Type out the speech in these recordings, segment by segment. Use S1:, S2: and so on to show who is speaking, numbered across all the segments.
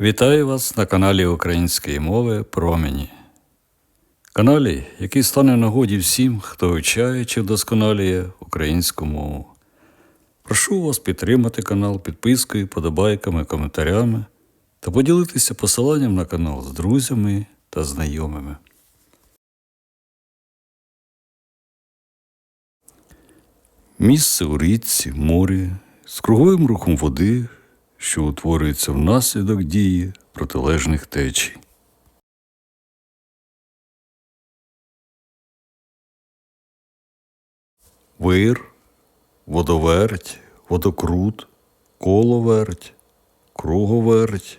S1: Вітаю вас на каналі Української мови Промені. Каналі, який стане нагоді всім, хто вивчає чи вдосконалює українську мову. Прошу вас підтримати канал підпискою, подобайками, коментарями та поділитися посиланням на канал з друзями та знайомими. Місце у річці, морі з круговим рухом води, що утворюється внаслідок дії протилежних течій. Вир, водоверть, водокрут, коловерть, круговерть,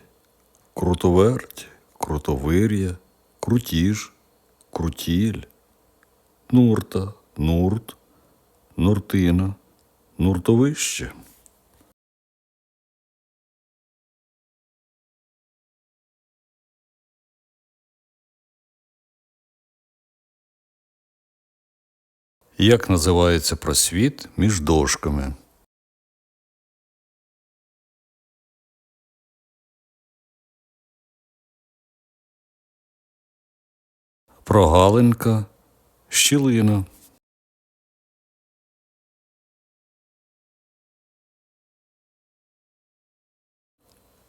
S1: крутоверть, крутовир'я, крутіж, крутіль, нурта, нурт, нуртина, нуртовище. Як називається просвіт між дошками? Прогалинка, щілина.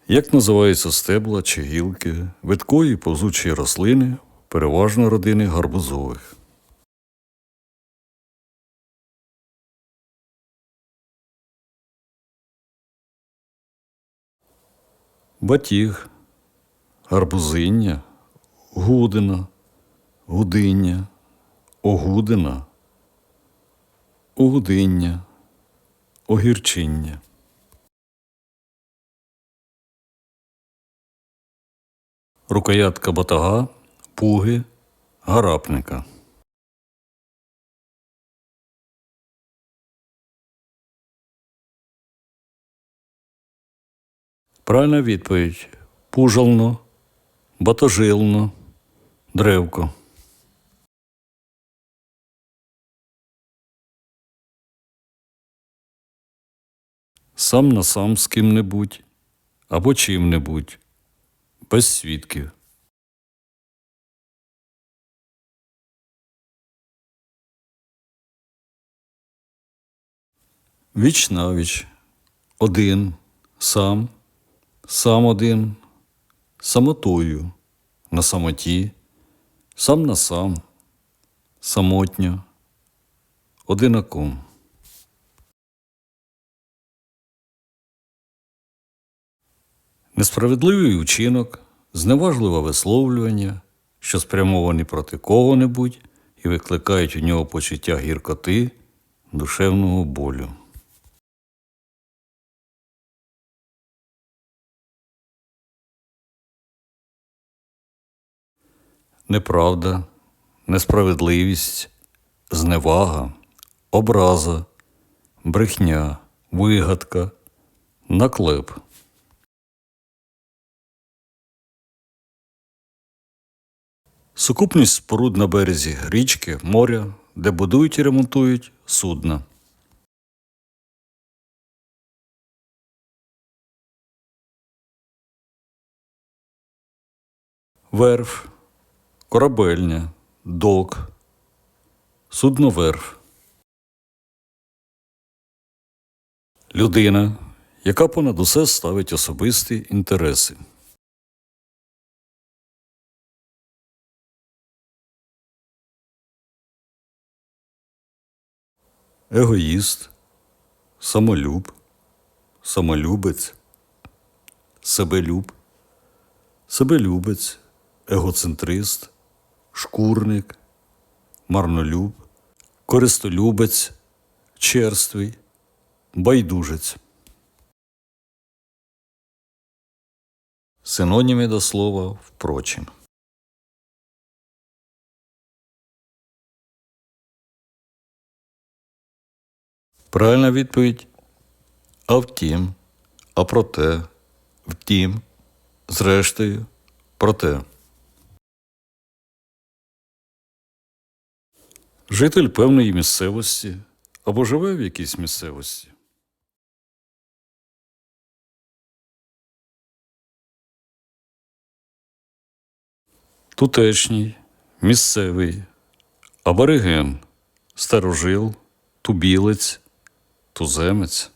S1: Як називаються стебла чи гілки видкої повзучої рослини, переважно родини гарбузових? Батіг, гарбузиння, гудина, гудиння, огудина, огудиння, огірчиння. Рукоятка батага, пуги, гарапника. Правильна відповідь. Пужално, батожилно, древко. Сам на сам з ким-небудь або чим-небудь, без свідків. Віч навіч, один, сам, сам один, самотою, на самоті, сам на сам, самотньо, одинаком. Несправедливий учинок, зневажливе висловлювання, що спрямовані проти кого-небудь і викликають у нього почуття гіркоти, душевного болю. Неправда, несправедливість, зневага, образа, брехня, вигадка, наклеп. Сукупність споруд на березі річки, моря, де будують і ремонтують судна. Верф, корабельня, док, судноверф. Людина, яка понад усе ставить особисті інтереси. Егоїст, самолюб, самолюбець, себелюб, себелюбець, егоцентрист, шкурник, марнолюб, користолюбець, черствий, байдужець. Синоніми до слова впрочем. Правильна відповідь. А втім, а проте, втім, зрештою, проте. житель певної місцевості або живе в якійсь місцевості. Тутешній, місцевий, абориген, старожил, тубілець, туземець.